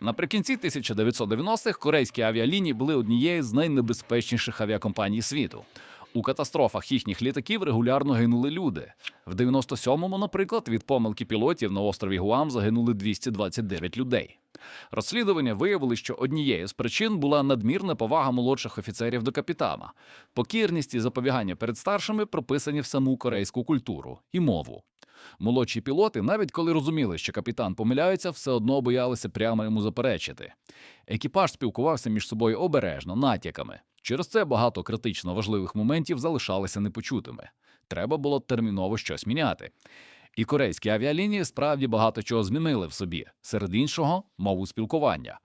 Наприкінці 1990-х корейські авіалінії були однією з найнебезпечніших авіакомпаній світу. У катастрофах їхніх літаків регулярно гинули люди. В 97-му, наприклад, від помилки пілотів на острові Гуам загинули 229 людей. Розслідування виявили, що однією з причин була надмірна повага молодших офіцерів до капітана. Покірність і запобігання перед старшими прописані в саму корейську культуру і мову. Молодші пілоти, навіть коли розуміли, що капітан помиляється, все одно боялися прямо йому заперечити. Екіпаж спілкувався між собою обережно, натяками. Через це багато критично важливих моментів залишалися непочутими. Треба було терміново щось міняти. І корейські авіалінії справді багато чого змінили в собі, серед іншого мову спілкування.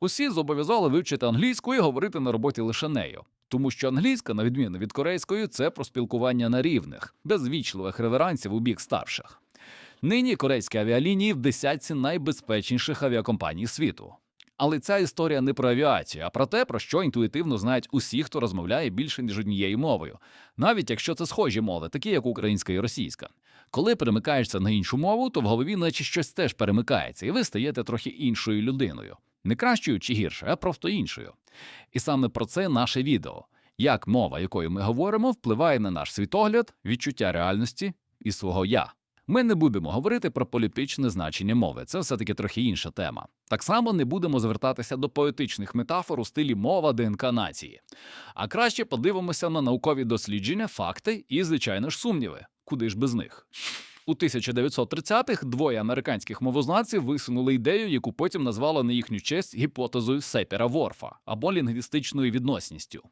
Усі зобов'язали вивчити англійську і говорити на роботі лише нею. Тому що англійська, на відміну від корейської, це про спілкування на рівних, без вічливих реверансів у бік старших. Нині корейські авіалінії в десятці найбезпечніших авіакомпаній світу. Але ця історія не про авіацію, а про те, про що інтуїтивно знають усі, хто розмовляє більше ніж однією мовою, навіть якщо це схожі мови, такі як українська і російська. Коли перемикаєшся на іншу мову, то в голові наче щось теж перемикається, і ви стаєте трохи іншою людиною. Не кращою чи гіршою, а просто іншою. І саме про це наше відео: як мова, якою ми говоримо, впливає на наш світогляд, відчуття реальності і свого я. Ми не будемо говорити про політичне значення мови, це все-таки трохи інша тема. Так само не будемо звертатися до поетичних метафор у стилі мова ДНК нації. А краще подивимося на наукові дослідження, факти і, звичайно ж, сумніви. Куди ж без них? У 1930-х двоє американських мовознавців висунули ідею, яку потім назвали на їхню честь гіпотезою Сепера Ворфа або лінгвістичною відносністю.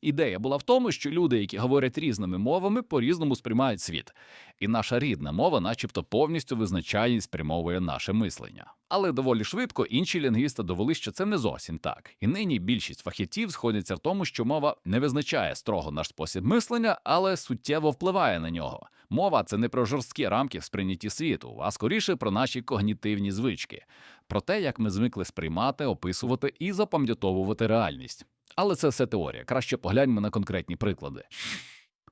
Ідея була в тому, що люди, які говорять різними мовами, по-різному сприймають світ, і наша рідна мова, начебто, повністю визначає і спрямовує наше мислення. Але доволі швидко інші лінгвісти довели, що це не зовсім так. І нині більшість фахівців сходяться в тому, що мова не визначає строго наш спосіб мислення, але суттєво впливає на нього. Мова це не про жорсткі рамки в сприйнятті світу, а скоріше про наші когнітивні звички, про те, як ми звикли сприймати, описувати і запам'ятовувати реальність. Але це все теорія. Краще погляньмо на конкретні приклади.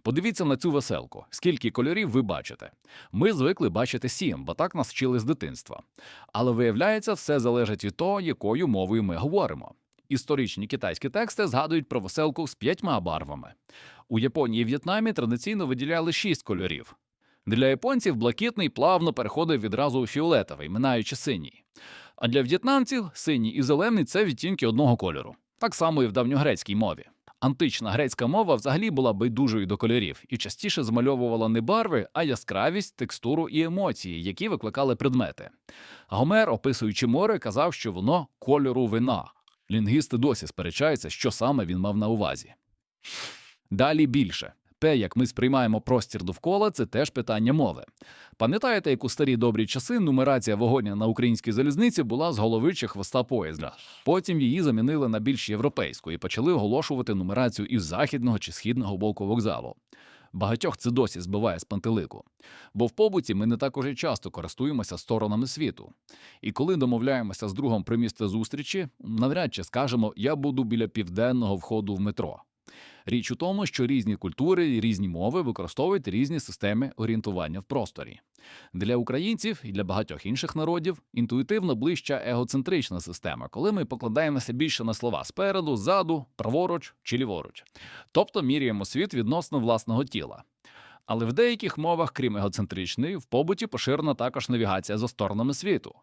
Подивіться на цю веселку. Скільки кольорів ви бачите? Ми звикли бачити сім, бо так нас вчили з дитинства. Але виявляється, все залежить від того, якою мовою ми говоримо. Історичні китайські тексти згадують про веселку з п'ятьма барвами. У Японії і В'єтнамі традиційно виділяли шість кольорів. Для японців блакитний плавно переходив відразу у фіолетовий, минаючи синій. А для в'єтнамців синій і зелений це відтінки одного кольору. Так само і в давньогрецькій мові. Антична грецька мова взагалі була байдужою до кольорів і частіше змальовувала не барви, а яскравість, текстуру і емоції, які викликали предмети. Гомер, описуючи море, казав, що воно кольору вина. Лінгвісти досі сперечаються, що саме він мав на увазі. Далі більше. Те, як ми сприймаємо простір довкола, це теж питання мови. Пам'ятаєте, як у старі добрі часи нумерація вогоня на українській залізниці була з голови чи хвоста поїзда. Потім її замінили на більш європейську і почали оголошувати нумерацію із західного чи східного боку вокзалу. Багатьох це досі збиває з пантелику. Бо в побуті ми не так уже часто користуємося сторонами світу. І коли домовляємося з другом про місце зустрічі, навряд чи скажемо я буду біля південного входу в метро. Річ у тому, що різні культури і різні мови використовують різні системи орієнтування в просторі. Для українців і для багатьох інших народів інтуїтивно ближча егоцентрична система, коли ми покладаємося більше на слова спереду, ззаду, праворуч чи ліворуч, тобто міряємо світ відносно власного тіла. Але в деяких мовах, крім егоцентричної, в побуті поширена також навігація за сторонами світу.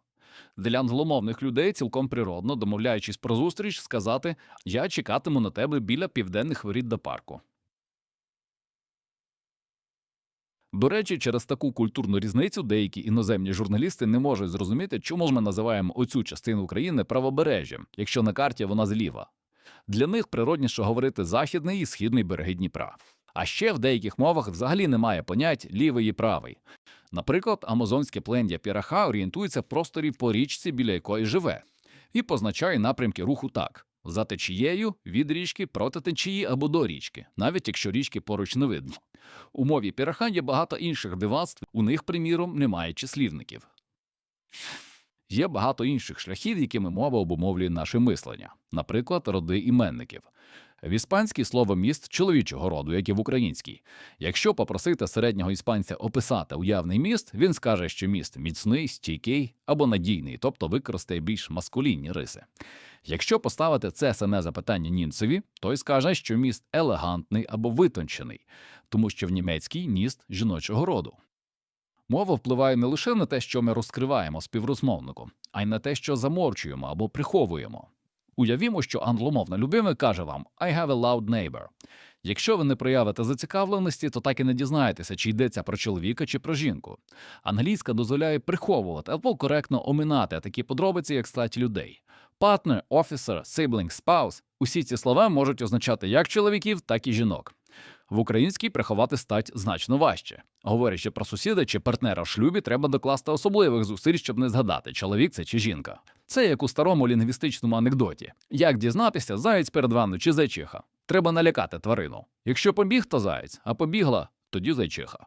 Для англомовних людей цілком природно, домовляючись про зустріч, сказати Я чекатиму на тебе біля південних воріт до парку. До речі, через таку культурну різницю деякі іноземні журналісти не можуть зрозуміти, чому ж ми називаємо оцю частину України правобережжям, якщо на карті вона зліва. Для них природніше говорити західний і східний береги Дніпра. А ще в деяких мовах взагалі немає понять лівий і правий. Наприклад, амазонське плендя піраха орієнтується в просторі по річці, біля якої живе, і позначає напрямки руху так: за течією, від річки, проти течії або до річки, навіть якщо річки поруч не видно. У мові піраха є багато інших дивацтв, у них, приміром, немає числівників. Є багато інших шляхів, якими мова обумовлює наше мислення, наприклад, роди іменників. В іспанській слово міст чоловічого роду, як і в українській. Якщо попросити середнього іспанця описати уявний міст, він скаже, що міст міцний, стійкий або надійний, тобто використає більш маскулінні риси. Якщо поставити це саме запитання німцеві, той скаже, що міст елегантний або витончений, тому що в німецькій міст жіночого роду. Мова впливає не лише на те, що ми розкриваємо співрозмовнику, а й на те, що замовчуємо або приховуємо. Уявімо, що англомовна людина каже вам «I have a loud neighbor». Якщо ви не проявите зацікавленості, то так і не дізнаєтеся, чи йдеться про чоловіка чи про жінку. Англійська дозволяє приховувати або коректно оминати такі подробиці, як статі людей. Партнер, офісер, sibling, spouse – усі ці слова можуть означати як чоловіків, так і жінок. В українській приховати стать значно важче. Говорячи про сусіда чи партнера в шлюбі, треба докласти особливих зусиль, щоб не згадати, чоловік це чи жінка. Це як у старому лінгвістичному анекдоті: як дізнатися, заєць перед вами чи зайчиха? Треба налякати тварину. Якщо побіг, то заєць, а побігла, тоді зайчиха.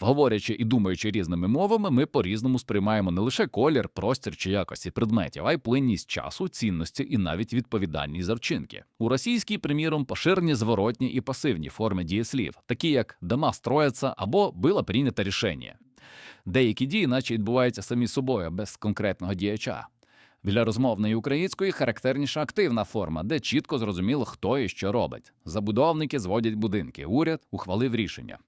Говорячи і думаючи різними мовами, ми по-різному сприймаємо не лише колір, простір чи якості предметів, а й плинність часу, цінності і навіть відповідальність за вчинки. У російській, приміром, поширені зворотні і пасивні форми дієслів, такі як дома строяться або було прийнято рішення. Деякі дії, наче відбуваються самі собою, без конкретного діяча. Для розмовної української характерніша активна форма, де чітко зрозуміло, хто і що робить. Забудовники зводять будинки, уряд ухвалив рішення.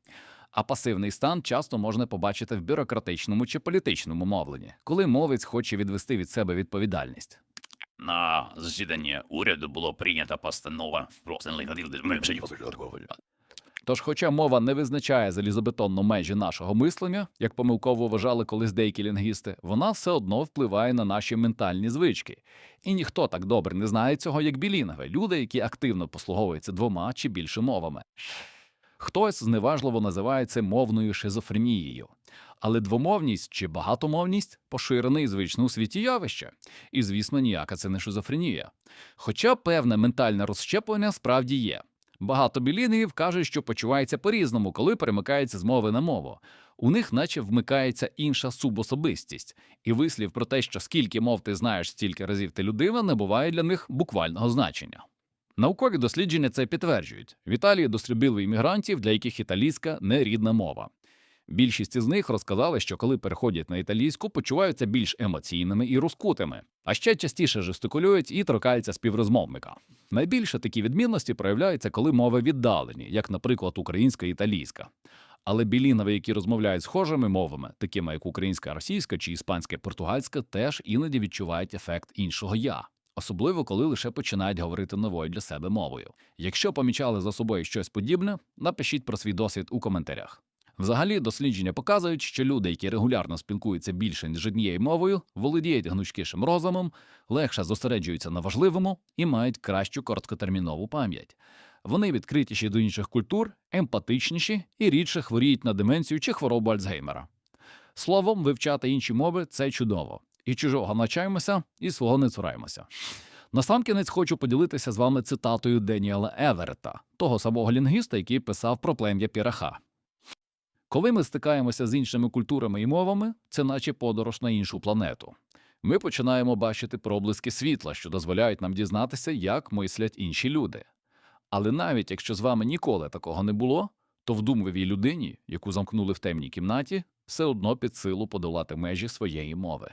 А пасивний стан часто можна побачити в бюрократичному чи політичному мовленні, коли мовець хоче відвести від себе відповідальність. На засіданні уряду було прийнято постанова про Тож, хоча мова не визначає залізобетонно межі нашого мислення, як помилково вважали колись деякі лінгвісти, вона все одно впливає на наші ментальні звички. І ніхто так добре не знає цього, як білінгви, люди, які активно послуговуються двома чи більше мовами. Хтось зневажливо називає це мовною шизофренією. Але двомовність чи багатомовність поширене і звичне у світі явище. І, звісно, ніяка це не шизофренія. Хоча певне ментальне розщеплення справді є. Багато білінгів кажуть, що почувається по-різному, коли перемикається з мови на мову. У них наче вмикається інша субособистість, і вислів про те, що скільки мов ти знаєш, стільки разів ти людина, не буває для них буквального значення. Наукові дослідження це підтверджують. В Італії дослідили іммігрантів, для яких італійська не рідна мова. Більшість із них розказали, що коли переходять на італійську, почуваються більш емоційними і розкутими, а ще частіше жестикулюють і торкаються співрозмовника. Найбільше такі відмінності проявляються, коли мови віддалені, як, наприклад, українська і італійська. Але білінови, які розмовляють схожими мовами, такими як українська, російська чи іспанська, португальська, теж іноді відчувають ефект іншого я. Особливо, коли лише починають говорити новою для себе мовою. Якщо помічали за собою щось подібне, напишіть про свій досвід у коментарях. Взагалі, дослідження показують, що люди, які регулярно спілкуються більше ніж однією мовою, володіють гнучкішим розумом, легше зосереджуються на важливому і мають кращу короткотермінову пам'ять. Вони відкритіші до інших культур, емпатичніші і рідше хворіють на деменцію чи хворобу Альцгеймера. Словом, вивчати інші мови це чудово. І чужого навчаємося, і свого не цураємося. Насамкінець хочу поділитися з вами цитатою Деніела Еверета, того самого лінгвіста, який писав про плем'я Піраха. Коли ми стикаємося з іншими культурами і мовами, це наче подорож на іншу планету. Ми починаємо бачити проблиски світла, що дозволяють нам дізнатися, як мислять інші люди. Але навіть якщо з вами ніколи такого не було, то вдумливій людині, яку замкнули в темній кімнаті, все одно під силу подолати межі своєї мови.